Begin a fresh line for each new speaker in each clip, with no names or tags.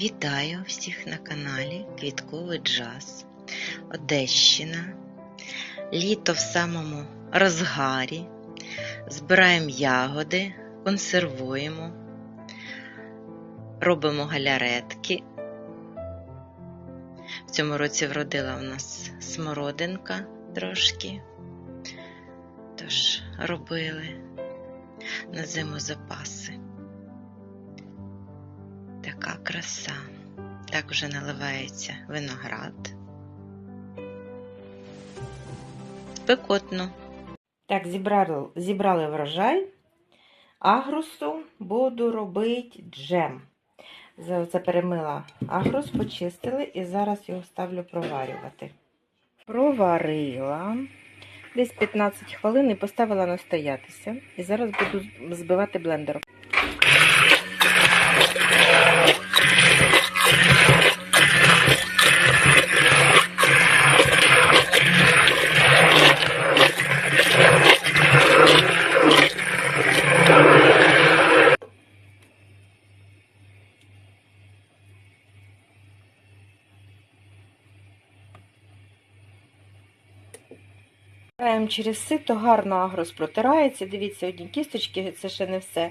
Вітаю всіх на каналі Квітковий Джаз, Одещина. Літо в самому розгарі. Збираємо ягоди, консервуємо, робимо галяретки. В цьому році вродила в нас смородинка трошки. Тож робили на зиму запаси. Така краса. Так вже наливається виноград. Спекотно.
Так, зібрали, зібрали врожай. Агрусу буду робити джем. Це перемила агрус, почистили і зараз його ставлю проварювати. Проварила десь 15 хвилин і поставила настоятися. І зараз буду збивати блендером. Граємо через сито, гарно агрос протирається. Дивіться, одні кісточки, це ще не все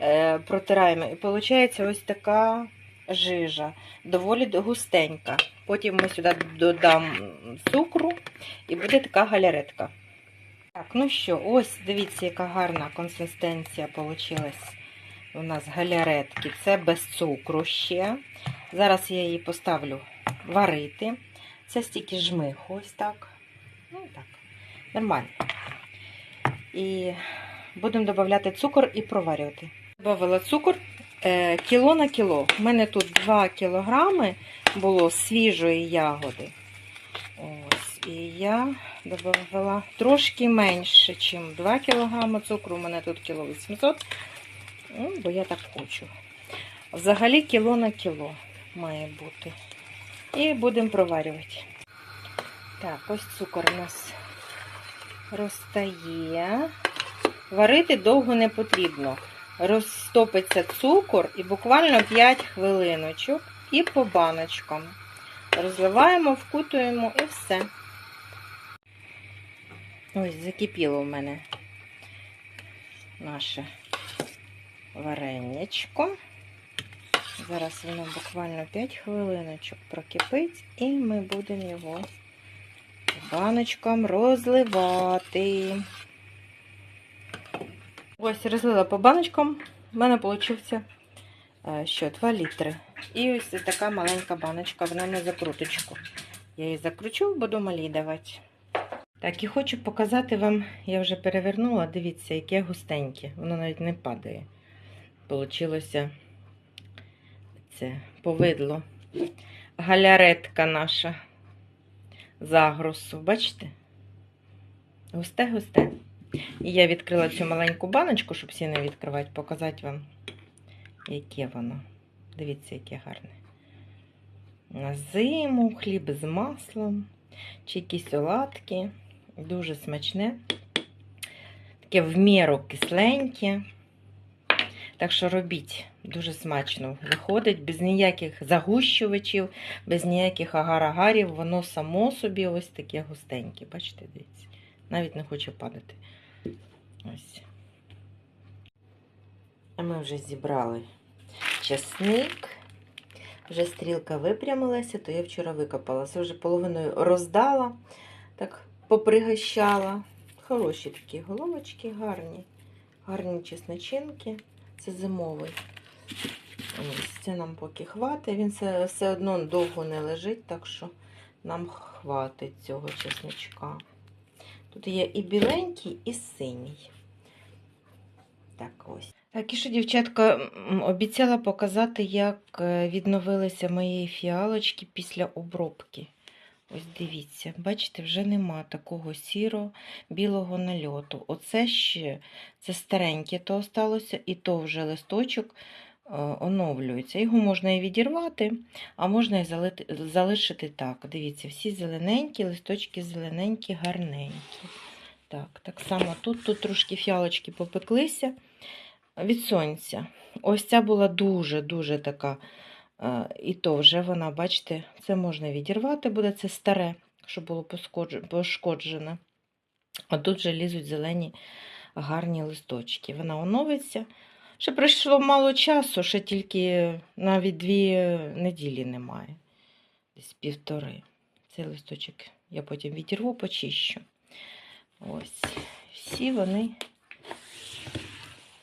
е, протираємо. І виходить ось така жижа, доволі густенька. Потім ми сюди додамо цукру і буде така галяретка. Так, ну що, ось дивіться, яка гарна консистенція вийшла у нас галяретки. Це без цукру ще. Зараз я її поставлю варити. Це стільки жмиху, ось так. Ну, так. Нормально. І будемо додавати цукор і проварювати. Добавила цукор е, кіло на кіло. У мене тут 2 кілограми було свіжої ягоди. Ось, і я додавала трошки менше, ніж 2 кілограми цукру. У мене тут кіло 800, ну, бо я так хочу. Взагалі кіло на кіло має бути. І будемо проварювати. Так, ось цукор у нас розтає. Варити довго не потрібно. Розтопиться цукор і буквально 5 хвилиночок і по баночкам. Розливаємо, вкутуємо і все. Ось, закипіло в мене наше варенячко. Зараз воно буквально 5 хвилиночок прокипить, і ми будемо його баночкам розливати. Ось розлила по баночкам. У мене вийшло що, 2 літри. І ось така маленька баночка, вона на закруточку. Я її закручу, буду малі давати. Так, і хочу показати вам, я вже перевернула, дивіться, яке густеньке. Воно навіть не падає. Получилося це повидло. Галяретка наша загросу. Бачите? Густе-густе. І я відкрила цю маленьку баночку, щоб всі не відкривати, показати вам, яке воно. Дивіться, яке гарне. На зиму, хліб з маслом, чи якісь оладки. Дуже смачне. Таке в міру кисленьке. Так що робіть, дуже смачно. Виходить без ніяких загущувачів, без ніяких агар-агарів, воно само собі ось таке густеньке. Бачите, дивіться. Навіть не хоче падати. Ось. А ми вже зібрали часник. Вже стрілка випрямилася, то я вчора викопала. Це вже половиною роздала, так попригощала. Хороші такі головочки, гарні, гарні чесночинки. Це зимовий. Ось це нам поки хватить. Він все, одно довго не лежить, так що нам хватить цього чесничка. Тут є і біленький, і синій. Так ось. Так, і що, дівчатка, обіцяла показати, як е, відновилися мої фіалочки після обробки. Ось дивіться, бачите, вже нема такого сіро-білого нальоту. Оце ще це стареньке то осталося, і то вже листочок оновлюється. Його можна і відірвати, а можна і залишити так. Дивіться, всі зелененькі, листочки зелененькі, гарненькі. Так, так само тут, тут трошки фіалочки попеклися від сонця. Ось ця була дуже-дуже така Е, І то вже вона, бачите, це можна відірвати, буде це старе, щоб було пошкоджене. А тут вже лізуть зелені гарні листочки. Вона оновиться. Ще пройшло мало часу, ще тільки навіть дві неділі немає. Десь півтори. Цей листочок я потім відірву, почищу. Ось. Всі вони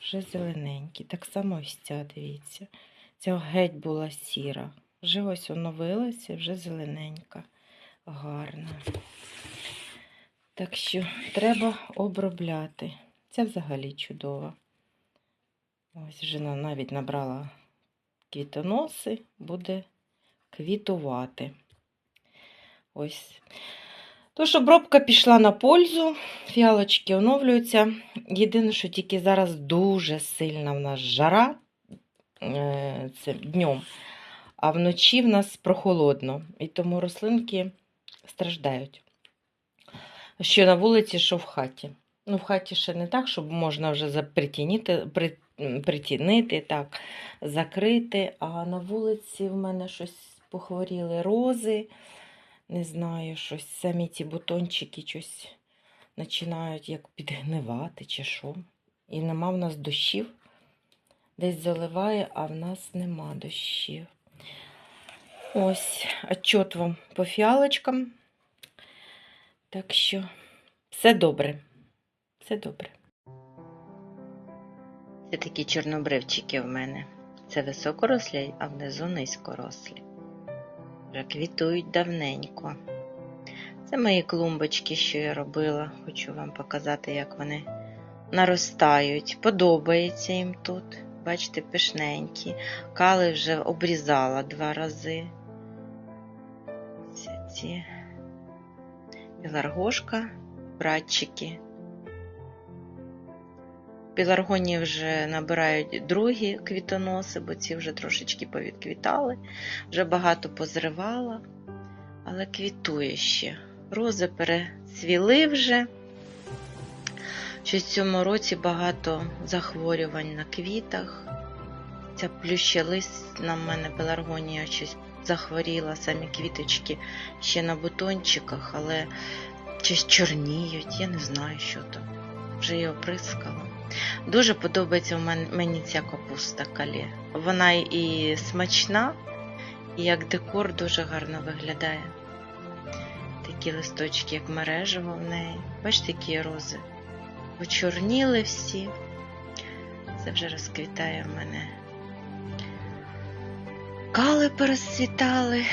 вже зелененькі. Так само ось ця, дивіться. Ця геть була сіра. Вже ось оновилася, вже зелененька. Гарна. Так що треба обробляти. Це взагалі чудово. Ось вже на- навіть набрала квітоноси, буде квітувати. Ось. Тож обробка пішла на пользу, фіалочки оновлюються. Єдине, що тільки зараз дуже сильна в нас жара е, це днем, а вночі в нас прохолодно, і тому рослинки страждають. Що на вулиці, що в хаті. Ну, в хаті ще не так, щоб можна вже запритінити, при, м, притінити, так, закрити. А на вулиці в мене щось похворіли рози. Не знаю, щось самі ці бутончики щось починають як підгнивати чи що. І нема в нас дощів. Десь заливає, а в нас нема дощів. Ось, отчет вам по фіалочкам. Так що все добре. Все добре.
Це такі чорнобривчики в мене. Це високорослі, а внизу низькорослі. Вже квітують давненько. Це мої клумбочки, що я робила. Хочу вам показати, як вони наростають. Подобається їм тут. Бачите, пишненькі. Кали вже обрізала два рази. Ці піларгошка, братчики. Піларгонії вже набирають другі квітоноси, бо ці вже трошечки повідквітали, вже багато позривала, але квітує ще. Рози перецвіли вже. Щось в цьому році багато захворювань на квітах. Ця плющелистна в мене пеларгонія щось захворіла, самі квіточки ще на бутончиках, але щось чорніють, я не знаю, що то. Вже її оприскала. Дуже подобається мені ця капуста калі. Вона і смачна, і як декор дуже гарно виглядає. Такі листочки, як мережево в неї. Бачите, які рози. Почорніли всі. Це вже розквітає в мене. Кали пересвітали.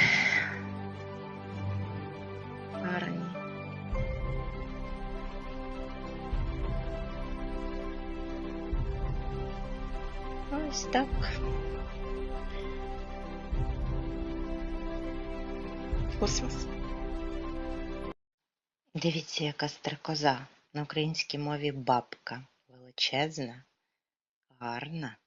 Так. Космос. Дивіться, яка стрекоза на українській мові бабка. Величезна, гарна.